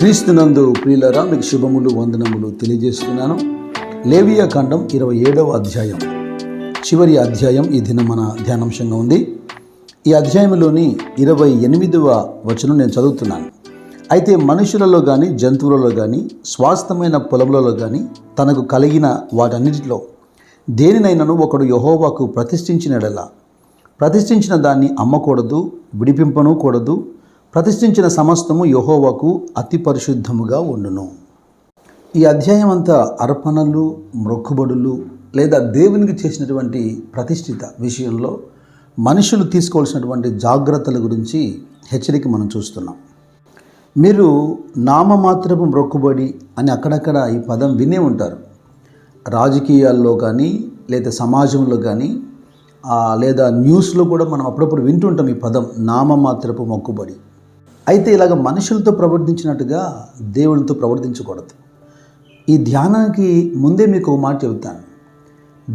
క్రీస్తునందు ప్రియులరా మీకు శుభములు వందనములు తెలియజేస్తున్నాను. లేవియా ఖండం ఇరవై ఏడవ అధ్యాయం. చివరి అధ్యాయం ఈ దినం మన ధ్యానాంశంగా ఉంది. ఈ అధ్యాయంలోని ఇరవై ఎనిమిదవ వచనం నేను చదువుతున్నాను. అయితే మనుషులలో కానీ జంతువులలో కానీ స్వాస్థమైన పొలములలో కానీ తనకు కలిగిన వాటన్నిటిలో దేనినైనాను ఒకడు యహోవాకు ప్రతిష్ఠించినడలా? ప్రతిష్ఠించిన దాన్ని అమ్మకూడదు విడిపింపను కూడదు ప్రతిష్ఠించిన సమస్తము యహోవకు అతి పరిశుద్ధముగా ఉండును. ఈ అధ్యాయం అంతా అర్పణలు మొక్కుబడులు లేదా దేవునికి చేసినటువంటి ప్రతిష్ఠిత విషయంలో మనుషులు తీసుకోవాల్సినటువంటి జాగ్రత్తల గురించి హెచ్చరిక మనం చూస్తున్నాం. మీరు నామమాత్రపు మొక్కుబడి అని అక్కడక్కడ ఈ పదం వినే ఉంటారు. రాజకీయాల్లో కానీ లేదా సమాజంలో కానీ లేదా న్యూస్లో కూడా మనం అప్పుడప్పుడు వింటుంటాం ఈ పదం నామమాత్రపు మొక్కుబడి. అయితే ఇలాగ మనుషులతో ప్రవర్తించినట్టుగా దేవునితో ప్రవర్తించకూడదు. ఈ ధ్యానానికి ముందే మీకు ఒక మాట చెబుతాను.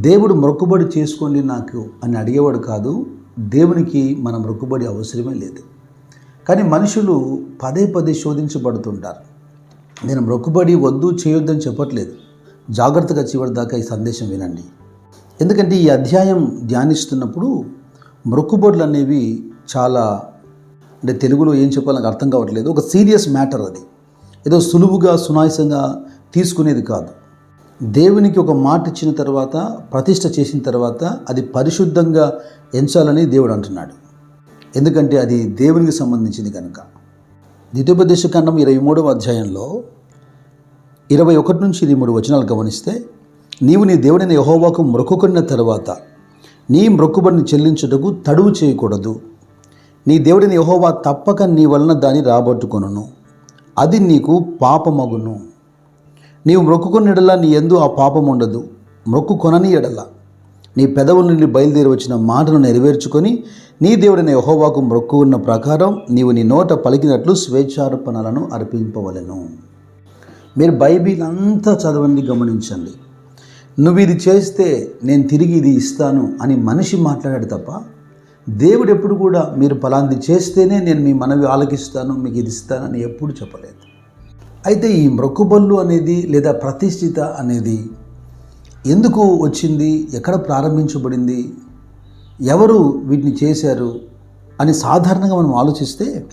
దేవుడు మొక్కుబడి చేసుకోండి నాకు అని అడిగేవాడు కాదు దేవునికి మన మొక్కుబడి అవసరమే లేదు. కానీ మనుషులు పదే పదే శోధించబడుతుంటారు. నేను మొక్కుబడి వద్దు చేయొద్దని చెప్పట్లేదు. జాగ్రత్తగా చివరి దాకా ఈ సందేశం వినండి. ఎందుకంటే ఈ అధ్యాయం ధ్యానిస్తున్నప్పుడు మొక్కుబడులు అనేవి చాలా అంటే తెలుగులో ఏం చెప్పాలో నాకు అర్థం కావట్లేదు. ఒక సీరియస్ మ్యాటర్ అది. ఏదో సులువుగా సునాయసంగా తీసుకునేది కాదు. దేవునికి ఒక మాట ఇచ్చిన తర్వాత ప్రతిష్ట చేసిన తర్వాత అది పరిశుద్ధంగా ఎంచాలని దేవుడు అంటున్నాడు. ఎందుకంటే అది దేవునికి సంబంధించింది కనుక. ద్వితీయోపదేశ ఖండం ఇరవై మూడవ అధ్యాయంలో ఇరవై ఒకటి నుంచి ఇరవై మూడు వచనాలు గమనిస్తే నీవు నీ దేవుడైన యహోవాకు మొక్కుకున్న తర్వాత నీ మొక్కుబడిని చెల్లించుటకు తడువు చేయకూడదు. నీ దేవుడిని యహోవా తప్పక నీ వలన దాన్ని రాబట్టుకొనును. అది నీకు పాపమగును. నీవు మొక్కుకున్నడలా నీ ఎందు ఆ పాపం ఉండదు మొక్కు కొనని ఎడల. నీ పెదవుల నుండి బయలుదేరి వచ్చిన మాటను నెరవేర్చుకొని నీ దేవుడిని యహోవాకు మొక్కు ఉన్న ప్రకారం నీవు నీ నోట పలికినట్లు స్వేచ్ఛార్పణలను అర్పింపవలెను. మీరు బైబిల్ అంతా చదవండి గమనించండి. నువ్వు ఇది చేస్తే నేను తిరిగి ఇది ఇస్తాను అని మనిషి మాట్లాడాడు తప్ప దేవుడు ఎప్పుడు కూడా మీరు ఫలాంది చేస్తేనే నేను మీ మనవి ఆలకిస్తాను మీకు ఇది ఇస్తానని ఎప్పుడు చెప్పలేదు. అయితే ఈ మ్రొక్కుబళ్ళు అనేది లేదా ప్రతిష్ఠిత అనేది ఎందుకు వచ్చింది? ఎక్కడ ప్రారంభించబడింది? ఎవరు వీటిని చేశారు? అని సాధారణంగా మనం ఆలోచిస్తే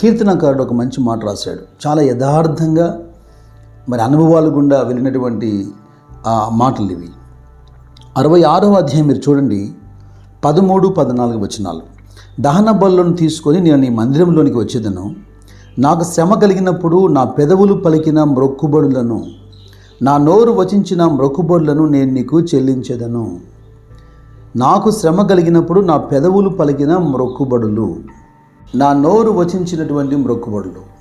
కీర్తనకారుడు ఒక మంచి మాట రాశాడు. చాలా యథార్థంగా మరి అనుభవాలు గుండా వెళ్ళినటువంటి ఆ మాటలు ఇవి. అరవై ఆరవ అధ్యాయం మీరు చూడండి. పదమూడు పద్నాలుగు వచనాలు. దహన బలులను తీసుకొని నేను నీ మందిరంలోనికి వచ్చేదను. నాకు శ్రమ కలిగినప్పుడు నా పెదవులు పలికిన మ్రొక్కుబడులను నా నోరు వచించిన మ్రొక్కుబడులను నేను నీకు చెల్లించేదను. నాకు శ్రమ కలిగినప్పుడు నా పెదవులు పలికిన మ్రొక్కుబడులు నా నోరు వచించినటువంటి మ్రొక్కుబడులు.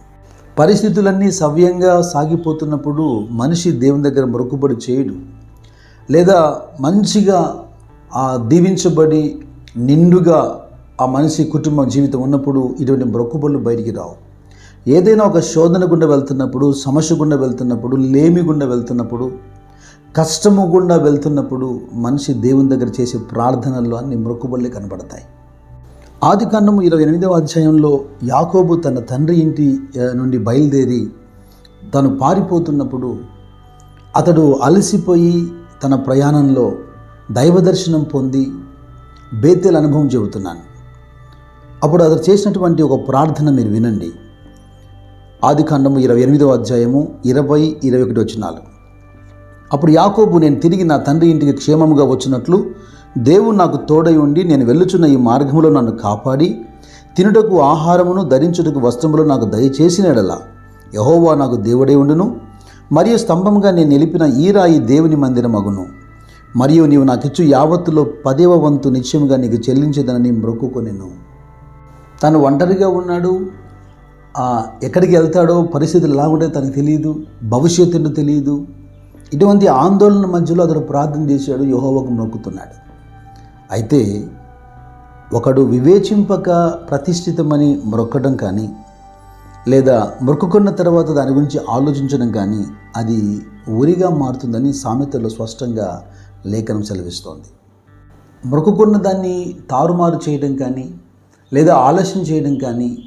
పరిస్థితులన్నీ సవ్యంగా సాగిపోతున్నప్పుడు మనిషి దేవుని దగ్గర మ్రొక్కుబడి చేయడు. లేదా మంచిగా దీవించబడి నిండుగా ఆ మనిషి కుటుంబ జీవితం ఉన్నప్పుడు ఇటువంటి మ్రొక్కుబళ్ళు బయటికి రావు. ఏదైనా ఒక శోధన గుండా వెళ్తున్నప్పుడు సమస్య గుండా వెళ్తున్నప్పుడు లేమి గుండా వెళ్తున్నప్పుడు కష్టము గుండా వెళ్తున్నప్పుడు మనిషి దేవుని దగ్గర చేసే ప్రార్థనల్లో అన్ని మ్రొక్కుబళ్ళే కనబడతాయి. ఆది కాండము ఇరవై ఎనిమిదవ అధ్యాయంలో యాకోబు తన తండ్రి ఇంటి నుండి బయలుదేరి తను పారిపోతున్నప్పుడు అతడు అలసిపోయి తన ప్రయాణంలో దైవ దర్శనం పొంది బేతేల అనుభవం చెబుతున్నాను. అప్పుడు అతడు చేసినటువంటి ఒక ప్రార్థన మీరు వినండి. ఆది కాండము ఇరవై ఎనిమిదవ అధ్యాయము ఇరవై ఇరవై ఒకటి వచ్చినాలు అప్పుడు యాకోబు నేను తిరిగి నా తండ్రి ఇంటికి క్షేమముగా వచ్చినట్లు దేవుడు నాకు తోడై ఉండి నేను వెళ్ళుచున్న ఈ మార్గంలో నన్ను కాపాడి తినుటకు ఆహారమును ధరించుటకు వస్త్రములు నాకు దయచేసినడలా యహోవా నాకు దేవుడై ఉండును. మరియు స్తంభంగా నేను నిలిపిన ఈ రాయి దేవుని మందిరమగును. మరియు నీవు నాకిచ్చు యావత్తులో పదేవ వంతు నిత్యముగా నీకు చెల్లించదనని మొక్కుకొనిను. తను ఒంటరిగా ఉన్నాడు. ఎక్కడికి వెళ్తాడో పరిస్థితులు ఎలా ఉంటాయో తనకు తెలియదు. భవిష్యత్తును తెలియదు. ఇటువంటి ఆందోళన మధ్యలో అతడు ప్రార్థన చేశాడు. యహోవకు మొక్కుతున్నాడు. అయితే ఒకడు వివేచింపక ప్రతిష్ఠితమని మొక్కడం కానీ లేదా మొక్కుకున్న తర్వాత దాని గురించి ఆలోచించడం కానీ అది ఊరిగా మారుతుందని సామెతలో స్పష్టంగా లేఖనం సెలవిస్తోంది. మొక్కుకున్న దాన్ని తారుమారు చేయడం కానీ లేదా ఆలస్యం చేయడం కానీ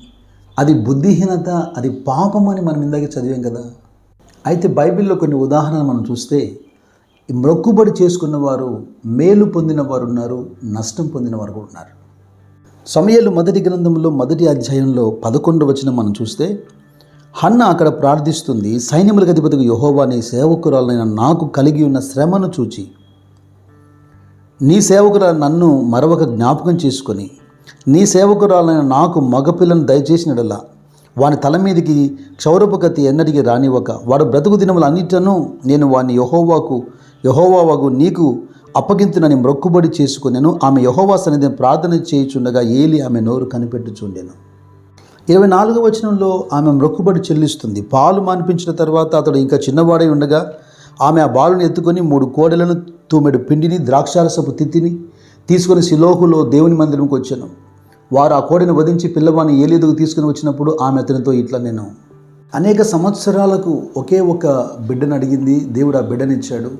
అది బుద్ధిహీనత అది పాపం అని మనం ఇందాక చదివాం కదా. అయితే బైబిల్లో కొన్ని ఉదాహరణలు మనం చూస్తే మొక్కుబడి చేసుకున్న వారు మేలు పొందిన వారు ఉన్నారు నష్టం పొందిన వారు కూడా ఉన్నారు. సమయాలు మొదటి గ్రంథంలో మొదటి అధ్యాయంలో పదకొండు వచ్చిన మనం చూస్తే హన్న అక్కడ ప్రార్థిస్తుంది సైన్యములకు అధిపతికి యహోవాని సేవకురాలైన నాకు కలిగి ఉన్న శ్రమను చూచి నీ సేవకురాలు నన్ను మరొక జ్ఞాపకం చేసుకొని నీ సేవకురాలైన నాకు మగపిల్లను దయచేసినడలా వాని తల మీదకి క్షౌరపగతి ఎన్నడికి ఎన్నటికి రానివ్వక వాడు బ్రతుకు దినములు అన్నిటను నేను వాని యహోవాకు యహోవాకు నీకు అప్పగింతునని మ్రొక్కుబడి చేసుకునేను. ఆమె యహోవా సన్నిధిని ప్రార్థన చేయుచుండగా ఏలి ఆమె నోరు కనిపెట్టుచుండెను. ఇరవై నాలుగవ వచనంలో ఆమె మ్రొక్కుబడి చెల్లిస్తుంది. పాలు మాన్పించిన తర్వాత అతడు ఇంకా చిన్నవాడై ఉండగా ఆమె ఆ బాలుని ఎత్తుకొని మూడు కోడలను తూమెడు పిండిని ద్రాక్షారసపు తిత్తిని తీసుకొని శిలోహులో దేవుని మందిరంకి వచ్చాను. వారు ఆ కోడిని వధించి పిల్లవాడిని ఏలేదుకు తీసుకుని వచ్చినప్పుడు ఆమె అతనితో ఇట్లా నేను అనేక సంవత్సరాలకు ఒకే ఒక బిడ్డను అడిగింది దేవుడు ఆ బిడ్డనిచ్చాడు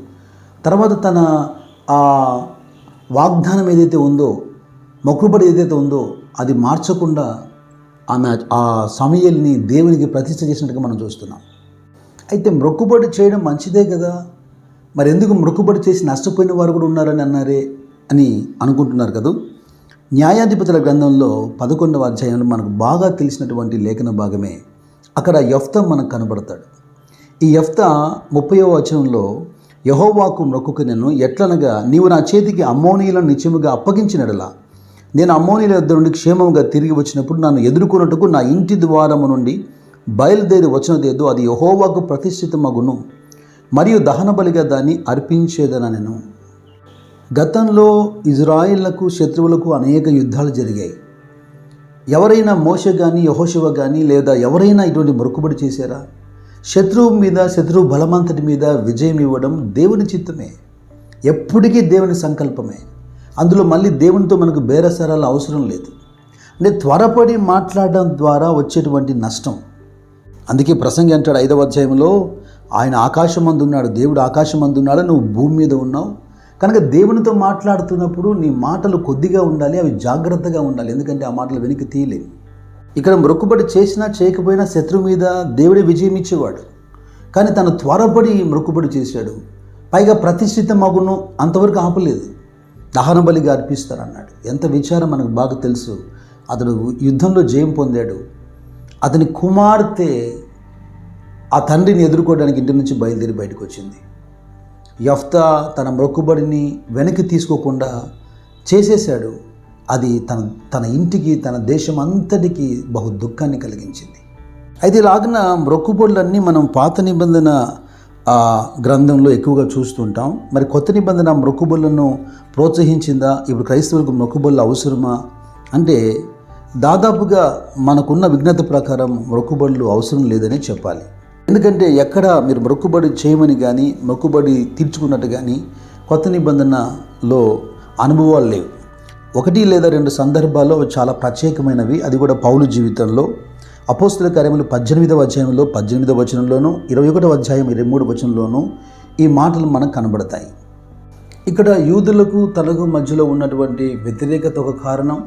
తర్వాత తన ఆ వాగ్దానం ఏదైతే ఉందో మొక్కుబడి ఏదైతే ఉందో అది మార్చకుండా ఆమె ఆ సమయల్ని దేవునికి ప్రతిష్ట చేసినట్టుగా మనం చూస్తున్నాం. అయితే మొక్కుబడి చేయడం మంచిదే కదా? మరి ఎందుకు మొక్కుబడి చేసి నష్టపోయిన వారు కూడా ఉన్నారని అన్నారే అని అనుకుంటున్నారు కదా? న్యాయాధిపతుల గ్రంథంలో పదకొండవ అధ్యాయంలో మనకు బాగా తెలిసినటువంటి లేఖన భాగమే. అక్కడ యఫ్త మనకు కనబడతాడు. ఈ యఫ్త ముప్పయో వచనంలో యహోవాకు మొక్కుకునను ఎట్లనగా నీవు నా చేతికి అమ్మోనీలను నిత్యముగా అప్పగించినడలా. నేను అమ్మోనీల యొద్ద నుండి క్షేమంగా తిరిగి వచ్చినప్పుడు నన్ను ఎదుర్కొన్నట్టుకు నా ఇంటి ద్వారము నుండి బయలుదేరి వచ్చినదేదో అది యహోవాకు ప్రతిష్ఠితమగును మరియు దహన బలిగా దాన్ని అర్పించేదనను గతంలో ఇజ్రాయిళ్ళకు శత్రువులకు అనేక యుద్ధాలు జరిగాయి. ఎవరైనా మోస కానీ యహోశివ కానీ లేదా ఎవరైనా ఇటువంటి మొక్కుబడి చేశారా? శత్రువు మీద శత్రువు బలమంతటి మీద విజయం ఇవ్వడం దేవుని చిత్తమే. ఎప్పటికీ దేవుని సంకల్పమే. అందులో మళ్ళీ దేవునితో మనకు బేరసారాలు అవసరం లేదు. అంటే త్వరపడి మాట్లాడడం ద్వారా వచ్చేటువంటి నష్టం. అందుకే ప్రసంగి అంటాడు ఐదవ అధ్యాయంలో ఆయన ఆకాశం ఉన్నాడు దేవుడు ఆకాశం ఉన్నాడు నువ్వు భూమి మీద ఉన్నావు. కనుక దేవునితో మాట్లాడుతున్నప్పుడు నీ మాటలు కొద్దిగా ఉండాలి అవి జాగ్రత్తగా ఉండాలి. ఎందుకంటే ఆ మాటలు వెనక్కి తీయలేవు. ఇక్కడ మృక్కుబడి చేసినా చేయకపోయినా శత్రువు మీద దేవుడే విజయం ఇచ్చేవాడు. కానీ తను త్వరపడి మృక్కుబడి చేశాడు. పైగా ప్రతిష్ఠిత మగును అంతవరకు ఆపలేదు. దహన బలిగా అర్పిస్తారన్నాడు. ఎంత విచారం మనకు బాగా తెలుసు. అతడు యుద్ధంలో జయం పొందాడు. అతని కుమార్తె ఆ తండ్రిని ఎదుర్కోవడానికి ఇంటి నుంచి బయలుదేరి బయటకు వచ్చింది యఫ్తా తన మొక్కుబడిని వెనక్కి తీసుకోకుండా చేసేశాడు. అది తన తన ఇంటికి తన దేశం అంతటికి బహు దుఃఖాన్ని కలిగించింది. అయితే ఇలాగిన మొక్కుబడులన్నీ మనం పాత నిబంధన గ్రంథంలో ఎక్కువగా చూస్తుంటాం. మరి కొత్త నిబంధన మొక్కుబడులను ప్రోత్సహించిందా? ఇప్పుడు క్రైస్తవులకు మొక్కుబడులు అవసరమా? అంటే దాదాపుగా మనకున్న విజ్ఞత ప్రకారం మొక్కుబడులు అవసరం లేదని చెప్పాలి. ఎందుకంటే ఎక్కడ మీరు మొక్కుబడి చేయమని కానీ మొక్కుబడి తీర్చుకున్నట్టు కానీ కొత్త నిబంధనలో అనుభవాలు లేవు. ఒకటి లేదా రెండు సందర్భాల్లో చాలా ప్రత్యేకమైనవి. అది కూడా పౌలు జీవితంలో. అపోస్తుల కార్యములు పద్దెనిమిదవ అధ్యాయంలో పద్దెనిమిదవ వచనంలోను ఇరవై ఒకటవ అధ్యాయం ఇరవై మూడు వచనంలోనూ ఈ మాటలు మనకు కనబడతాయి. ఇక్కడ యూదులకు తనకు మధ్యలో ఉన్నటువంటి వ్యతిరేకత ఒక కారణం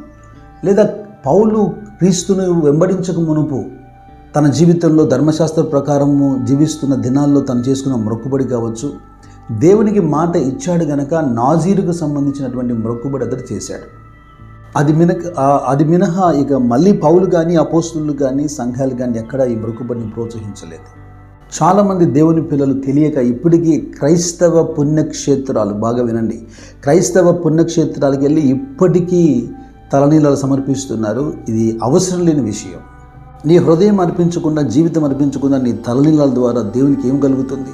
లేదా పౌలు క్రీస్తును వెంబడించక మునుపు తన జీవితంలో ధర్మశాస్త్ర ప్రకారము జీవిస్తున్న దినాల్లో తను చేసుకున్న మొక్కుబడి కావచ్చు దేవునికి మాట ఇచ్చాడు గనక నాజీరుకు సంబంధించినటువంటి మొక్కుబడి అతడు చేశాడు. అది మినక అది మినహా ఇక మళ్ళీ పౌలు కానీ అపోస్తులు కానీ సంఘాలు కానీ ఎక్కడ ఈ మొక్కుబడిని ప్రోత్సహించలేదు. చాలామంది దేవుని పిల్లలు తెలియక ఇప్పటికీ క్రైస్తవ పుణ్యక్షేత్రాలు బాగా వినండి క్రైస్తవ పుణ్యక్షేత్రాలకు వెళ్ళి ఇప్పటికీ తలనీలాలు సమర్పిస్తున్నారు. ఇది అవసరం లేని విషయం. నీ హృదయం అర్పించకుండా జీవితం అర్పించకుండా నీ తలనీళ్ళ ద్వారా దేవునికి ఏం కలుగుతుంది?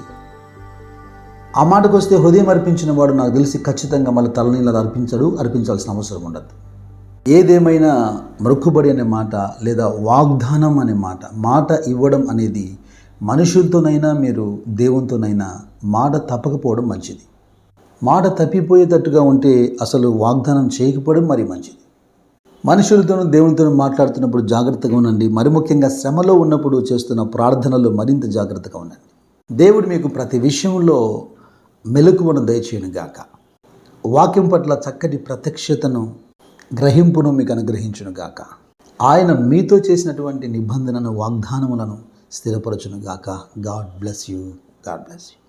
ఆ మాటకు వస్తే హృదయం అర్పించిన వాడు నాకు తెలిసి ఖచ్చితంగా మళ్ళీ తలనీళ్ళు అర్పించడు అర్పించాల్సిన అవసరం ఉండదు. ఏదేమైనా మృక్కుబడి అనే మాట లేదా వాగ్దానం అనే మాట మాట ఇవ్వడం అనేది మనుషులతోనైనా మీరు దేవునితోనైనా మాట తప్పకపోవడం మంచిది. మాట తప్పిపోయేటట్టుగా ఉంటే అసలు వాగ్దానం చేయకపోవడం మరి మంచిది. మనుషులతోనూ దేవునితోనూ మాట్లాడుతున్నప్పుడు జాగ్రత్తగా ఉండండి. మరి ముఖ్యంగా శ్రమలో ఉన్నప్పుడు చేస్తున్న ప్రార్థనలో మరింత జాగ్రత్తగా ఉండండి. దేవుడు మీకు ప్రతి విషయంలో మెలకువను దయచేయను గాక వాక్యం పట్ల చక్కటి ప్రత్యక్షతను గ్రహింపును మీకు అనుగ్రహించును గాక ఆయన మీతో చేసినటువంటి నిబంధనను వాగ్దానములను స్థిరపరచును గాక God bless you. God bless you.